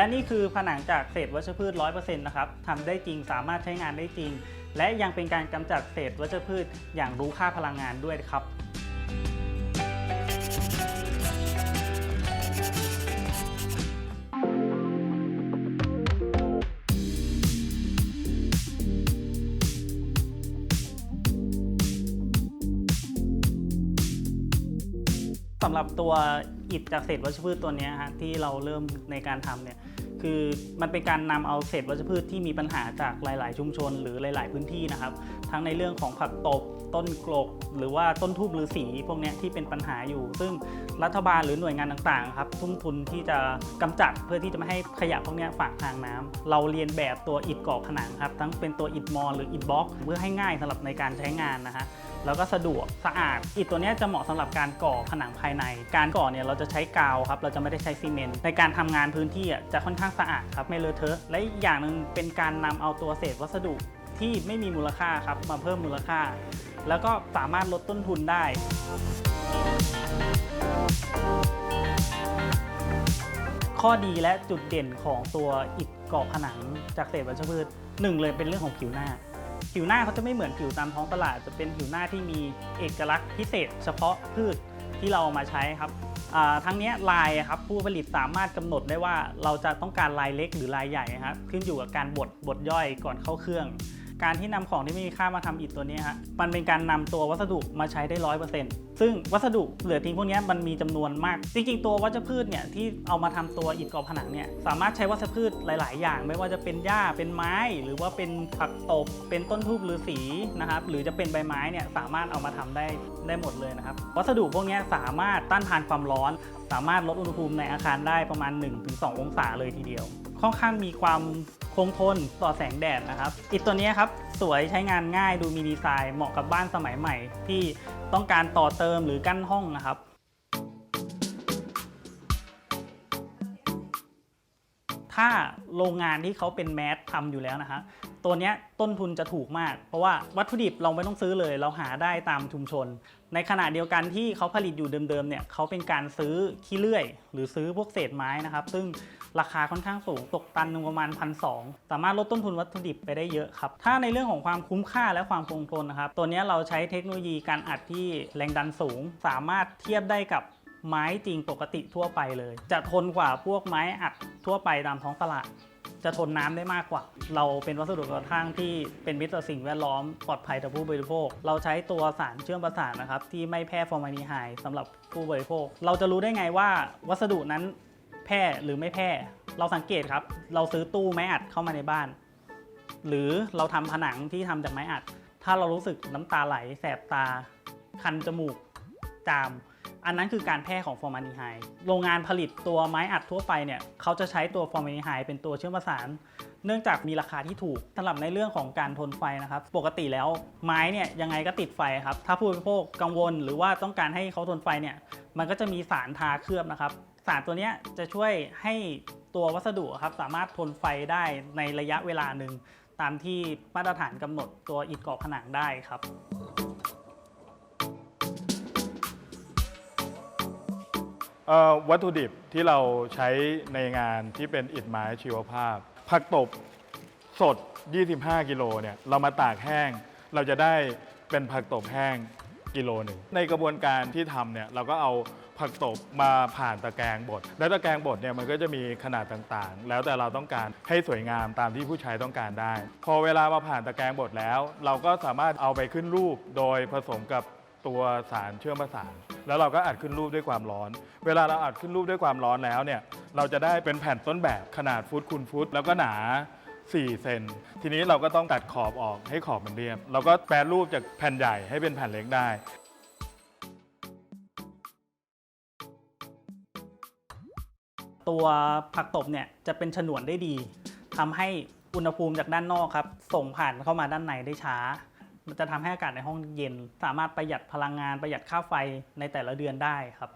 และนี่คือผนังจากเศษวัชพืช 100%นะครับทำได้จริงสามารถใช้งานได้จริง และยังเป็นการกำจัดเศษวัชพืชอย่างรู้ค่าพลังงานด้วยครับสำหรับตัว อิฐจากเศษวัชพืชตัวนี้ฮะที่เราเริ่มในการทำเนี่ยคือมันเป็นการนำเอาเศษวัชพืชที่มีปัญหาจากหลาย ๆ ชุมชน หรือหลาย ๆ พื้นที่นะครับ ทั้งในเรื่องของผักตบ ต้นกลก หรือว่าต้นทูบหรือสีพวกนี้ที่เป็นปัญหาอยู่ ซึ่งรัฐบาลหรือหน่วยงานต่าง ๆ ครับ ทุ่มทุนที่จะกำจัดเพื่อที่จะไม่ให้ขยะพวกนี้ฝากทางน้ำเราเรียนแบบตัวอิฐก่อผนังครับ ทั้งเป็นตัวอิฐมอลหรืออิฐบล็อก เพื่อให้ง่ายสำหรับในการใช้งานนะฮะ แล้วก็สะดวกสะอาด อิฐตัวนี้จะเหมาะสำหรับการก่อผนังภายใน การก่อเนี่ยเราจะใช้กาวครับ เราจะไม่ได้ใช้ซีเมนต์ ในการทำงานพื้นที่อะจะค่อนข้างสะอาดครับ ไม่เลอะเทอะ และอีกอย่างหนึ่งเป็นการนำเอาตัวเศษวัสดุที่ไม่มีมูลค่าครับมาเพิ่มมูลค่า แล้วก็สามารถลดต้นทุนได้ข้อดีและจุดเด่นของตัวอิฐก่อผนังจากเศษวัชพืชหนึ่งเลยเป็นเรื่องของผิวหน้า ผิวหน้าเขาจะไม่เหมือนผิวตามท้องตลาด จะเป็นผิวหน้าที่มีเอกลักษณ์พิเศษ เฉพาะพืชที่เราเอามาใช้ครับทั้งนี้ลายครับผู้ผลิตสามารถกำหนดได้ว่าเราจะต้องการลายเล็กหรือลายใหญ่ครับขึ้นอยู่กับการบดบดย่อยก่อนเข้าเครื่อง การที่นำของที่ไม่มีค่ามาทำอิฐตัวนี้ฮะมันเป็นการนำตัววัสดุมาใช้ได้ร้อยเปอร์เซ็นต์ซึ่งวัสดุเหลือทิ้งพวกนี้มันมีจำนวนมาก จริงๆ ตัววัชพืชเนี่ยที่เอามาทำตัวอิฐก่อผนังเนี่ยสามารถใช้วัชพืชหลาย ๆ อย่าง ไม่ว่าจะเป็นหญ้าเป็นไม้ หรือว่าเป็นผักตบ เป็นต้นทูบหรือสีนะครับหรือจะเป็นใบไม้เนี่ยสามารถเอามาทำได้ได้หมดเลยนะครับวัสดุพวกนี้สามารถต้านทานความร้อน สามารถลดอุณหภูมิในอาคารได้ประมาณ 1-2 องศาเลยทีเดียว ค่อนข้างมีความคงทนต่อแสงแดดนะครับอิฐตัวนี้ครับสวยใช้งานง่ายดูมีดีไซน์เหมาะกับบ้านสมัยใหม่ ที่ต้องการต่อเติมหรือกั้นห้องนะครับ ถ้าโรงงานที่เขาเป็นแมสทำอยู่แล้วนะฮะตัวนี้ต้นทุนจะถูกมาก เพราะว่าวัตถุดิบเราไม่ต้องซื้อเลย เราหาได้ตามชุมชน ในขณะเดียวกันที่เขาผลิตอยู่เดิมๆเนี่ยเขาเป็นการซื้อขี้เลื่อย หรือซื้อพวกเศษไม้นะครับ ซึ่งราคาค่อนข้างสูงตกตันนึงประมาณพันสสามารถลดต้นทุนวัตถุดิบไปได้เยอะครับ ถ้าในเรื่องของความคุ้มค่าและความคงทนนะครับ ตัวนี้เราใช้เทคโนโลยีการอัดที่แรงดันสูง สามารถเทียบได้กับ ไม้จริงปกติทั่วไปเลย จะทนกว่าพวกไม้อัดทั่วไปตามท้องตลาด จะทนน้ำได้มากกว่า เราเป็นวัสดุก่อสร้างที่เป็นมิตรต่อสิ่งแวดล้อมปลอดภัยต่อผู้บริโภค เราใช้ตัวสารเชื่อมประสานนะครับที่ไม่แพร่ฟอร์มาลีนไฮด์สำหรับผู้บริโภค เราจะรู้ได้ไงว่าวัสดุนั้นแพร่หรือไม่แพร่ เราสังเกตครับ เราซื้อตู้ไม้อัดเข้ามาในบ้าน หรือเราทำผนังที่ทำจากไม้อัด ถ้าเรารู้สึกน้ำตาไหลแสบตา คันจมูก จาม อันนั้นคือการแพร่ของฟอร์มาลีไฮด์โรงงานผลิตตัวไม้อัดทั่วไปเนี่ยเขาจะใช้ตัวฟอร์มาลีไฮด์เป็นตัวเชื่อมประสานเนื่องจากมีราคาที่ถูกสำหรับในเรื่องของการทนไฟนะครับ ปกติแล้วไม้เนี่ยยังไงก็ติดไฟครับ ถ้าผู้บริโภคกังวลหรือว่าต้องการให้เขาทนไฟเนี่ย มันก็จะมีสารทาเคลือบนะครับ สารตัวนี้จะช่วยให้ตัววัสดุครับสามารถทนไฟได้ในระยะเวลาหนึ่งตามที่มาตรฐานกำหนดตัวอิฐก่อผนังได้ครับ วัตถุดิบที่เราใช้ในงานที่เป็นอิฐไม้ชีวภาพ ผักตบสด 25 กิโลเนี่ยเรามาตากแห้ง เราจะได้เป็นผักตบแห้งกิโลหนึ่งในกระบวนการที่ทำเนี่ยเราก็เอาผักตบมาผ่านตะแกรงบด แล้วตะแกรงบดเนี่ยมันก็จะมีขนาดต่างๆ แล้วแต่เราต้องการให้สวยงามตามที่ผู้ใช้ต้องการได้ พอเวลามาผ่านตะแกรงบดแล้ว เราก็สามารถเอาไปขึ้นรูปโดยผสมกับตัวสารเชื่อมประสาน แล้วเราก็อัดขึ้นรูปด้วยความร้อน เวลาเราอัดขึ้นรูปด้วยความร้อนแล้วเนี่ยเราจะได้เป็นแผ่นต้นแบบขนาดฟุตคูณฟุต แล้วก็หนา 4 เซน ทีนี้เราก็ต้องตัดขอบออกให้ขอบมันเรียบ เราก็แปรรูปจากแผ่นใหญ่ให้เป็นแผ่นเล็กได้ ตัวผักตบเนี่ยจะเป็นฉนวนได้ดีทำให้อุณหภูมิจากด้านนอกครับ ส่งผ่านเข้ามาด้านในได้ช้า มันจะทำให้อากาศในห้องเย็น สามารถประหยัดพลังงานประหยัดค่าไฟในแต่ละเดือนได้ครับ